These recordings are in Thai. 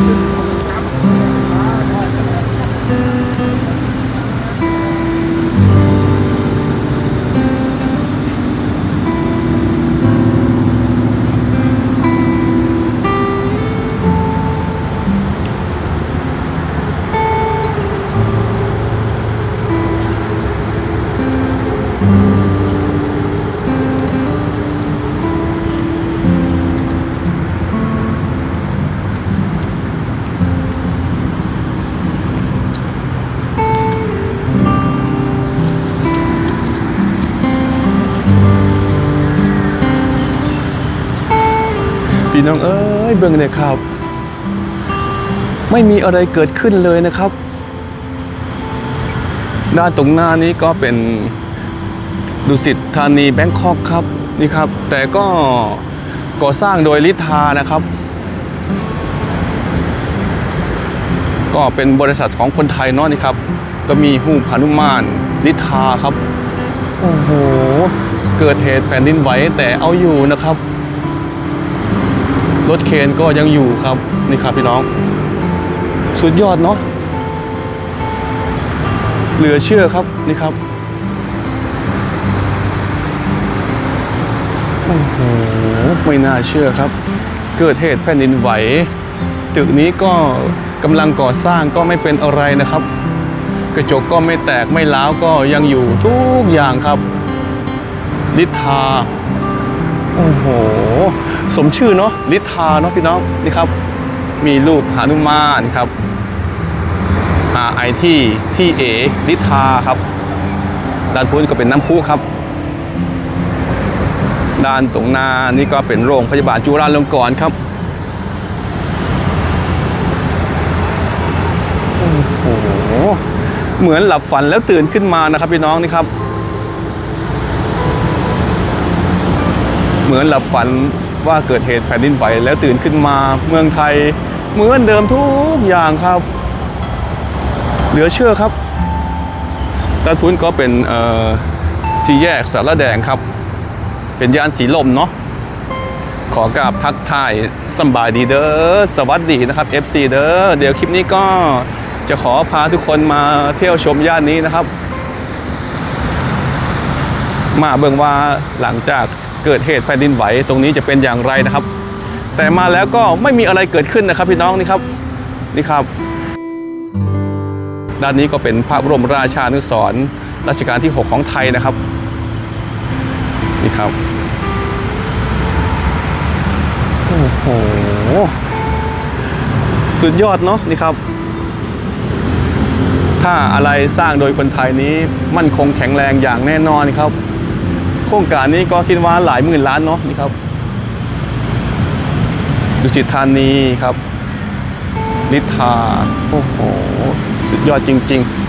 พี่ น้องเอ้ยเบิ่งเลยครับ ไม่มีอะไรเกิดขึ้นเลยนะครับ ด้านตรงหน้านี้ก็เป็นดุสิตธานีแบงคอกครับนี่ครับ แต่ก็ก่อสร้างโดยลิทานะครับ ก็เป็นบริษัทของคนไทยเนาะนี่ครับ ก็มีหูปหนุมานลิทาครับ โอ้โห เกิดเหตุแผ่นดินไหวแต่เอาอยู่นะครับ รถเคนก็ยังอยู่ครับนี่ครับพี่น้อง สุดยอดเนาะเหลือเชื่อครับนี่ครับโอ้โหไม่น่าเชื่อครับ เกิดเหตุแผ่นดินไหว ตึกนี้ก็กำลังก่อสร้างก็ไม่เป็นอะไรนะครับ กระจกก็ไม่แตกไม่ล้าวก็ยังอยู่ทุกอย่างครับ ลิทา โอ้โห สมชื่อเนาะลิทาเนาะพี่น้องนี่ครับ มีรูปหานุมานครับ R I T T A ลิทาครับ ด้านพุ้นก็เป็นน้ำพุครับ ด้านตรงหน้านี่ก็เป็นโรงพยาบาลจุฬาลงกรณ์ครับโอ้โหเหมือนหลับฝันแล้วตื่นขึ้นมานะครับพี่น้องนี่ครับ เหมือนหลับฝันว่าเกิดเหตุแผ่นดินไหวแล้วตื่นขึ้นมาเมืองไทย เหมือนเดิมทุกอย่างครับ เหลือเชื่อครับด้านพุ้นก็เป็นเอ่อสีแยกสารแดงครับ เป็นย่านสีลมเนาะขอกราบทักทายสบายดีเด้อสวัสดีนะครับ FC เด้อเดี๋ยวคลิปนี้ก็จะขอพาทุกคนมาเที่ยวชมย่านนี้นะครับ มาเบิ่งว่าหลังจาก เกิดเหตุแผ่นดินไหวตรงนี้จะเป็นอย่างไรนะครับ แต่มาแล้วก็ไม่มีอะไรเกิดขึ้นนะครับ พี่น้องนี่ครับนี่ครับ ด้านนี้ก็เป็นพระบรมราชานุสรณ์รัชกาลที่ 6 ของไทยนะครับนี่ครับโอ้โหสุดยอดเนาะนี่ครับ ถ้าอะไรสร้างโดยคนไทยนี้มั่นคงแข็งแรงอย่างแน่นอนครับ โครงการนี้ก็คิดว่าหลายหมื่นล้านเนาะนี่ครับดุสิตธานีครับนิทาโอ้โห สุดยอดจริง ๆ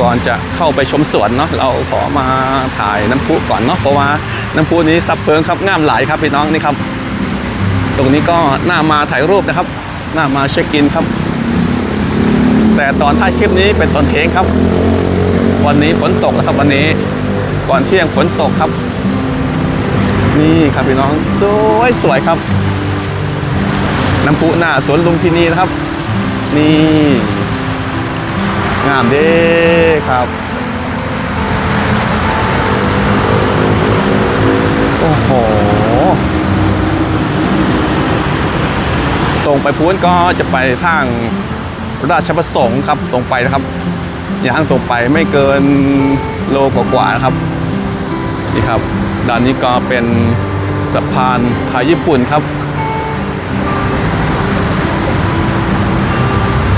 ก่อนจะเข้าไปชมสวนเนาะเราขอมาถ่ายน้ำพุก่อนเนาะเพราะว่าน้ำพุนี้ซับเพิงครับงามหลายครับพี่น้องนี่ครับ ตรงนี้ก็น่ามาถ่ายรูปนะครับ น่ามาเช็คอินครับ แต่ตอนท้ายคลิปนี้เป็นตอนเทงครับ วันนี้ฝนตกแล้วครับวันนี้ก่อนเที่ยงฝนตกครับ นี่ครับพี่น้องสวยสวยครับ น้ำพุหน้าสวนลุมพินีนะครับ นี่ งามเด้ครับ โอ้โห ตรงไปพุ้นก็จะไปทางราชประสงค์ครับตรงไปนะครับ อย่างตรงไปไม่เกินโลกว่าๆนะครับนี่ครับด้านนี้ก็เป็นสะพานไทยญี่ปุ่นครับ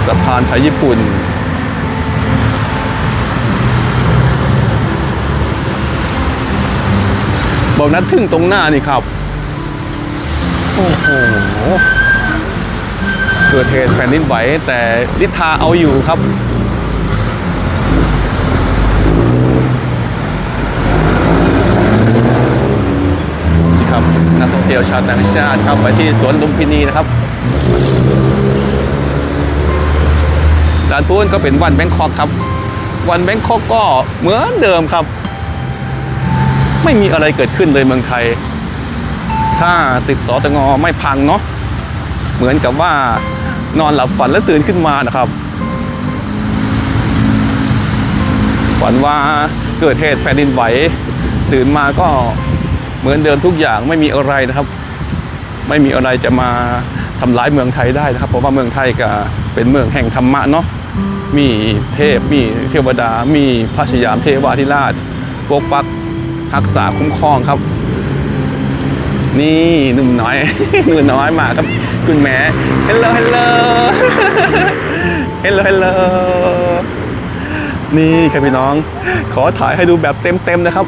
สะพานไทยญี่ปุ่น บอกนัดทึ่งตรงหน้านี่ครับ โอ้โห เกิดเหตุแผ่นดินไหวแต่ลิทาเอาอยู่ครับนี่ครับนักท่องเที่ยวชาวต่างชาติเข้าไปที่สวนลุมพินีนะครับด้านพุ้นก็เป็นวันแบงคอกครับ วันแบงคอกก็เหมือนเดิมครับ ไม่มีอะไรเกิดขึ้นเลยเมืองไทย ถ้าติดสตงไม่พังเนาะเหมือนกับว่า นอนหลับฝันแล้วตื่นขึ้นมานะครับฝันว่าเกิดเหตุแผ่นดินไหวตื่นมาก็เหมือนเดิมทุกอย่างไม่มีอะไรนะครับ ไม่มีอะไรจะมาทำร้ายเมืองไทยได้นะครับ เพราะว่าเมืองไทยก็เป็นเมืองแห่งธรรมะเนาะมีเทพมีเทวดา มีพระสยามเทวาธิราชปกปักรักษาคุ้มครองครับ นี่หนุ่มน้อย หนุ่มน้อยมาครับคุณแม่ hello hello hello hello นี่ครับพี่น้อง ขอถ่ายให้ดูแบบเต็มๆนะครับ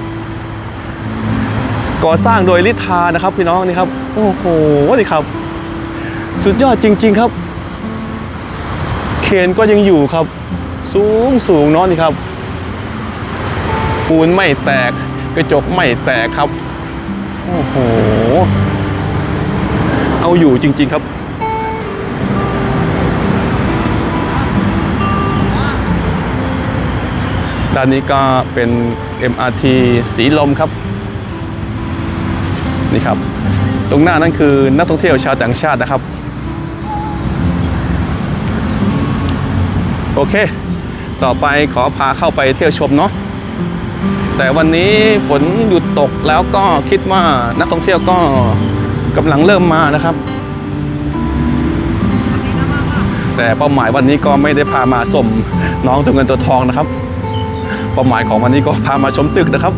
ก่อสร้างโดยลิทานะครับพี่น้องนี่ครับ โอ้โหนี่ครับ สุดยอดจริง ๆครับ เคนก็ยังอยู่ครับ สูงสูงเนาะนี่ครับ ปูนไม่แตกกระจกไม่แตกครับ โอ้โห เอาอยู่จริง ๆครับ ด้านนี้ก็เป็น MRT สีลมครับ นี่ครับ ตรงหน้านั่นคือนักท่องเที่ยวชาวต่างชาตินะครับ โอเค ต่อไปขอพาเข้าไปเที่ยวชมเนาะ แต่วันนี้ฝนหยุดตกแล้วก็คิดว่านักท่องเที่ยวก็กำลังเริ่มมานะครับ แต่เป้าหมายวันนี้ก็ไม่ได้พามาสมน้องตัวเงินตัวทองนะครับ เป้าหมายของวันนี้ก็พามาชมตึกนะครับ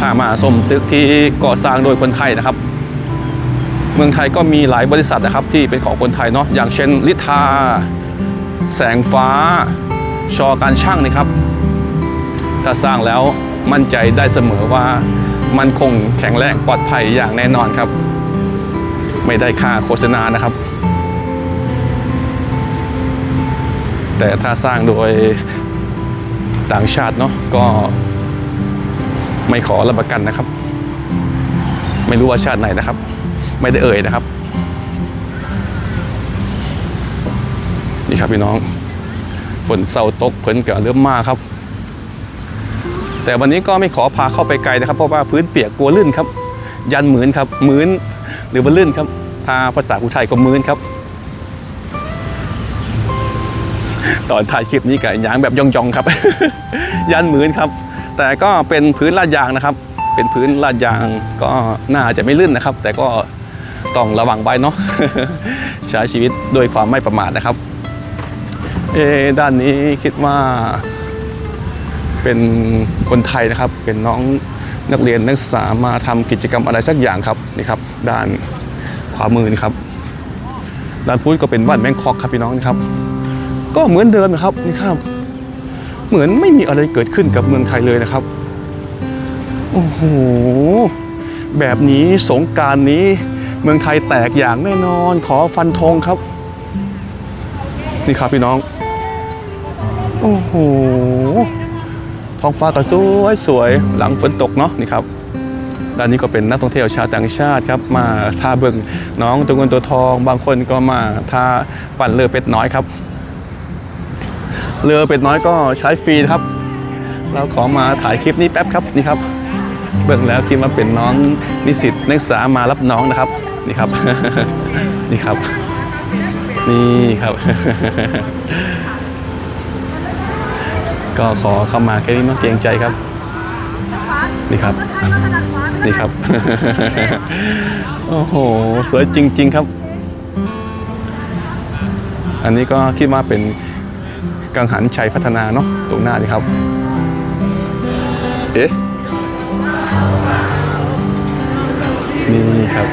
พามาชมตึกที่ก่อสร้างโดยคนไทยนะครับ เมืองไทยก็มีหลายบริษัทนะครับที่เป็นของคนไทยเนาะอย่างเช่นลิทา แสงฟ้า ชอการช่างนี่ครับ ถ้าสร้างแล้วมั่นใจได้เสมอว่ามันคงแข็งแรงปลอดภัยอย่างแน่นอนครับ ไม่ได้ค่าโฆษณานะครับ แต่ถ้าสร้างโดยต่างชาติเนาะก็ไม่ขอรับประกันนะครับ ไม่รู้ว่าชาติไหนนะครับ ไม่ได้เอ่ยนะครับ นี่ครับพี่น้องฝนเศร้าตกเพิ่นกับเริ่มมาครับ แต่วันนี้ก็ไม่ขอพาเข้าไปไกลนะครับ เพราะว่าพื้นเปียกกลัวลื่นครับ ยันหมืนครับหมืนหรือว่าลื่นครับถ้าภาษาอุทัยก็หมืนครับ ตอนถ่ายคลิปนี้กับยางแบบย่องๆครับ ยันหมืนครับ แต่ก็เป็นพื้นลาดยางนะครับ เป็นพื้นลาดยางก็น่าจะไม่ลื่นนะครับ แต่ก็ต้องระวังไว้เนาะใช้ชีวิตด้วยความไม่ประมาทนะครับ เอด้านนี้คิดว่า เป็นคนไทยนะครับ เป็นน้องนักเรียนนักศึกษามาทำกิจกรรมอะไรสักอย่างครับนี่ครับ ด้านขวามือนี่ครับ ด้านพุ้นก็เป็นบ้านแมงคอกครับพี่น้องนะครับ ก็เหมือนเดิมนะครับนี่ครับ เหมือนไม่มีอะไรเกิดขึ้นกับเมืองไทยเลยนะครับโอ้โหแบบนี้สงการนี้เมืองไทยแตกอย่างแน่นอนขอฟันธงครับ นี่ครับพี่น้อง โอ้โห ท้องฟ้าก็สวยสวยหลังฝนตกเนาะนี่ครับด้านนี้ก็เป็นนักท่องเที่ยวชาวต่างชาติครับมาท่าเบิ่งน้องตัวเงินตัวทอง บางคนก็มาท่าปั่นเรือเป็ดน้อยครับ เรือเป็ดน้อยก็ใช้ฟรีครับ เราขอมาถ่ายคลิปนี้แป๊บครับนี่ครับ เบิ่งแล้วคิดว่าเป็นน้องนิสิตนักศึกษามารับน้องนะครับนี่ครับ นี่ครับ นี่ครับ ก็ขอเข้ามาแค่นี้เนาะเกรงใจครับ นี่ครับ นี่ครับ โอ้โห สวยจริง ๆ ครับ อันนี้ก็คิดว่าเป็นกังหันชัยพัฒนาเนาะตรงหน้านี่ครับ เอ๊ะ นี่ครับ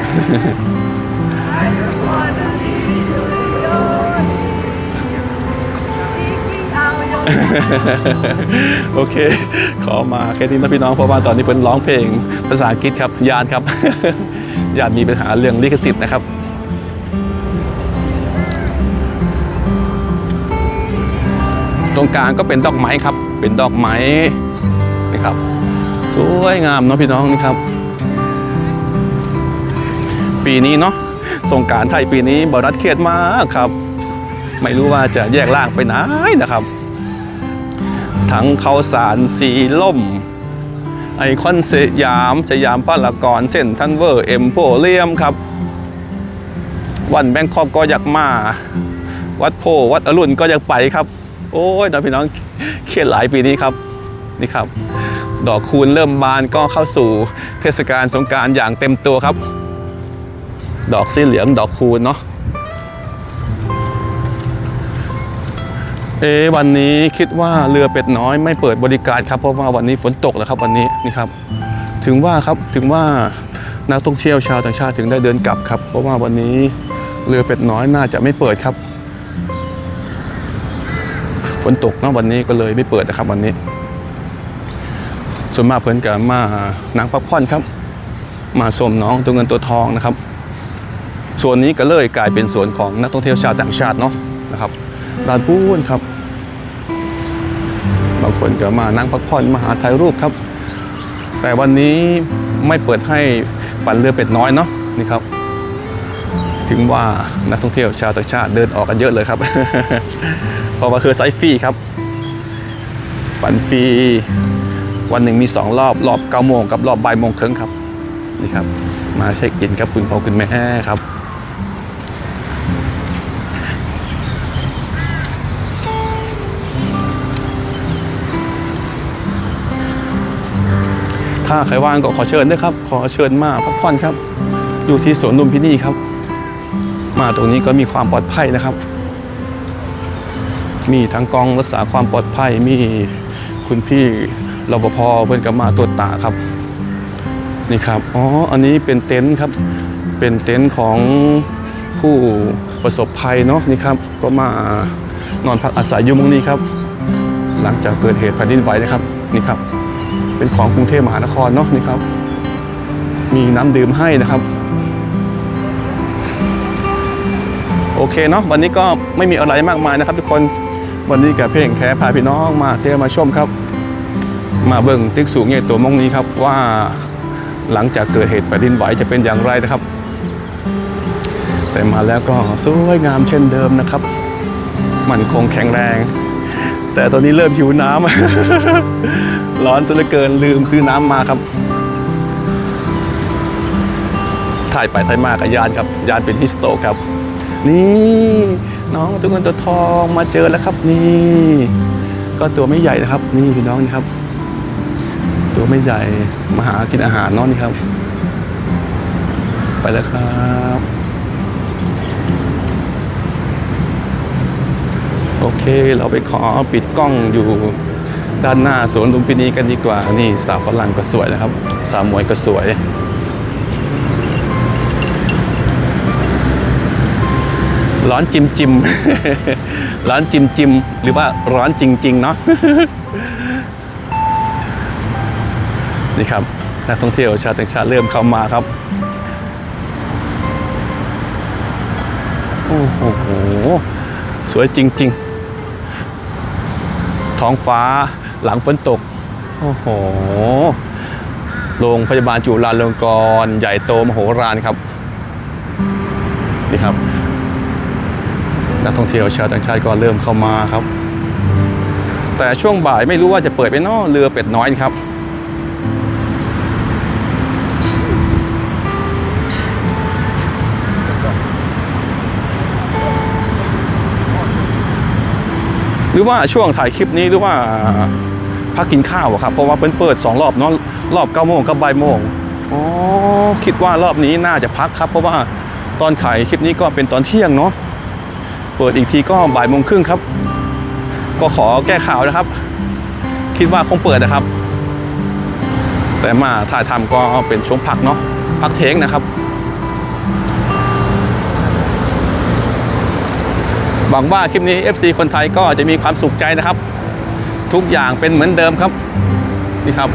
โอเค ขอมาแค่นี้นะพี่น้องเพราะว่าตอนนี้เป็นร้องเพลงภาษาอังกฤษครับยานครับยานมีปัญหาเรื่องลิขสิทธิ์นะครับตรงกลางก็เป็นดอกไม้ครับ เป็นดอกไม้นี่ครับ สวยงามเนาะพี่น้องนี่ครับ ปีนี้เนาะสงการไทยปีนี้บรัดเครียดมากครับ ไม่รู้ว่าจะแยกล่างไปไหนนะครับ ทั้งข้าวสารสีล่ม ไอคอนสยามสยามพารากอนเส้นทันเวอร์เอ็มโพเรียมครับ วันแบงคอกก็อยากมา วัดโพวัดอรุณก็อยากไปครับ โอ้ยน้องพี่น้องเครียดหลายปีนี้ครับนี่ครับ ดอกคูณเริ่มบานก็เข้าสู่เทศกาลสงการอย่างเต็มตัวครับ ดอกสีเหลืองดอกคูณเนาะ เอวันนี้คิดว่าเรือเป็ดน้อยไม่เปิดบริการครับเพราะว่าวันนี้ฝนตกแล้วครับวันนี้นี่ครับ ถึงว่าครับถึงว่านักท่องเที่ยวชาวต่างชาติถึงได้เดินกลับครับ เพราะว่าวันนี้เรือเป็ดน้อยน่าจะไม่เปิดครับ ฝนตกเนาะวันนี้ก็เลยไม่เปิดนะครับวันนี้ ส่วนมากเพื่อนกันมาหนังพักผ่อนครับ มาชมน้องตัวเงินตัวทองนะครับส่วนนี้ก็เลยกลายเป็นสวนของนักท่องเที่ยวชาวต่างชาติเนาะนะครับ ร้านปูนครับ บางคนก็มานั่งพักผ่อนมาหาถ่ายรูปครับ แต่วันนี้ไม่เปิดให้ปั่นเรือเป็ดน้อยเนาะนี่ครับ ถึงว่านักท่องเที่ยวชาวต่างชาติเดินออกกันเยอะเลยครับเพราะว่าคือไซฟรีครับ ปั่นฟรีวันหนึ่งมีสองรอบรอบ9โมงกับรอบบ่ายโมงครึ่งครับนี่ครับ มาเช็คอินกับคุณพ่อคุณแม่ครับ ถ้าใครว่างก็ขอเชิญด้วยครับ ขอเชิญมาพักผ่อนครับ อยู่ที่สวนลุมพินีครับ มาตรงนี้ก็มีความปลอดภัยนะครับ มีทั้งกองรักษาความปลอดภัยมีคุณพี่รปภเพื่อนกับมาตรวจตาครับนี่ครับอ๋ออันนี้เป็นเต็นท์ครับ เป็นเต็นท์ของผู้ประสบภัยเนาะนี่ครับ ก็มานอนพักอาศัยอยู่มุงนี้ครับ หลังจากเกิดเหตุแผ่นดินไหวนะครับนี่ครับ เป็นของกรุงเทพมหานครเนาะนี่ครับ มีน้ำดื่มให้นะครับ โอเคเนาะวันนี้ก็ไม่มีอะไรมากมายนะครับ ทุกคนวันนี้กับเพ่งแค่พาพี่น้องมาเที่ยวมาชมครับ มาเบิ่งติ๊กสูงใหญ่ตัวมงนี้ครับว่าหลังจากเกิดเหตุแผ่นดินไหวจะเป็นอย่างไรนะครับ แต่มาแล้วก็สวยงามเช่นเดิมนะครับ มันคงแข็งแรง แต่ตอนนี้เริ่มหิวน้ำ ร้อนซะเหลือเกินลืมซื้อน้ำมาครับ ถ่ายไปถ่ายมากับยานครับ ยานเป็นฮิสโตครับ นี่น้องตัวเงินตัวทองมาเจอแล้วครับนี่ ก็ตัวไม่ใหญ่นะครับ นี่พี่น้องนี่ครับ ตัวไม่ใหญ่มาหากินอาหารน้องนี่ครับ ไปแล้วครับโอเค เราไปขอปิดกล้องอยู่ ด้านหน้าสวนลุมพินีกันดีกว่า นี่สาวฝรั่งก็สวยนะครับ สาวมวยก็สวยร้อนจิมจิมร้อนจิมจิมหรือว่าร้อนจริง ๆ เนาะนี่ครับ นักท่องเที่ยวชาวต่างชาติเริ่มเข้ามาครับโอ้โห สวยจริง ๆ ท้องฟ้า หลังฝนตก โอ้โห โรงพยาบาลจุฬาลงกรณ์ใหญ่โตมโหฬารครับ นี่ครับ นักท่องเที่ยวชาวต่างชาติก็เริ่มเข้ามาครับ แต่ช่วงบ่ายไม่รู้ว่าจะเปิดไปนอเรือเป็ดน้อยครับ หรือว่าช่วงถ่ายคลิปนี้หรือว่าพักกินข้าวอะครับเพราะว่าเปิดเปิดสองรอบเนาะรอบ9โมงกับบ่ายโมงอ๋อคิดว่ารอบนี้น่าจะพักครับ เพราะว่าตอนขายคลิปนี้ก็เป็นตอนเที่ยงเนาะเปิดอีกทีก็บ่ายโมงครึ่งครับ ก็ขอแก้ข่าวนะครับ คิดว่าคงเปิดนะครับ แต่มาถ่ายทำก็เป็นช่วงพักเนาะพักเทงนะครับ หวังว่าคลิปนี้ FC คนไทยก็จะมีความสุขใจนะครับ ทุกอย่างเป็นเหมือนเดิมครับนี่ครับ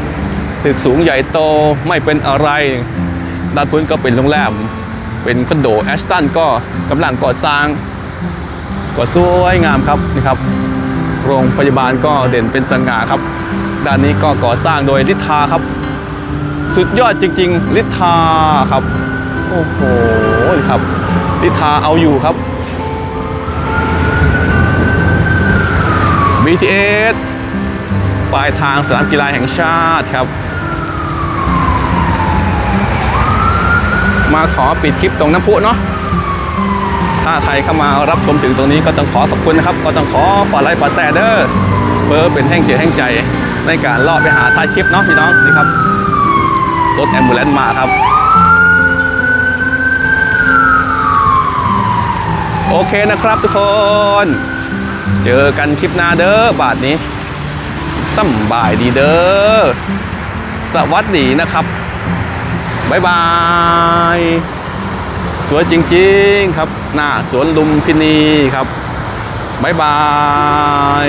ตึกสูงใหญ่โตไม่เป็นอะไรด้านพื้นก็เป็นโรงแรมเป็นคอนโดแอสตันก็กำลังก่อสร้างก็สวยงามครับนี่ครับโรงพยาบาลก็เด่นเป็นสง่าครับ ด้านนี้ก็ก่อสร้างโดยลิทาครับ สุดยอดจริง ๆ ลิทาครับ โอ้โหครับ ลิทาเอาอยู่ครับ BTS ปลายทางสนามกีฬาแห่งชาติครับ มาขอปิดคลิปตรงน้ำพุเนาะถ้าใครเข้ามารับชมถึงตรงนี้ก็ต้องขอขอบคุณนะครับ ก็ต้องขอฝากไลค์ฝากแชร์เด้อเพื่อเป็นแห่งเจแห่งใจ ในการล่อไปหาใต้คลิปเนาะพี่น้องนี่ครับรถแอมบูเลนต์มาครับโอเคนะครับทุกคน เจอกันคลิปหน้าเด้อบาทนี้สำบายดีเด้อสวัสดีนะครับบ๊ายบาย สวยจริงๆครับ หน้าสวนลุมพินีครับบ๊ายบาย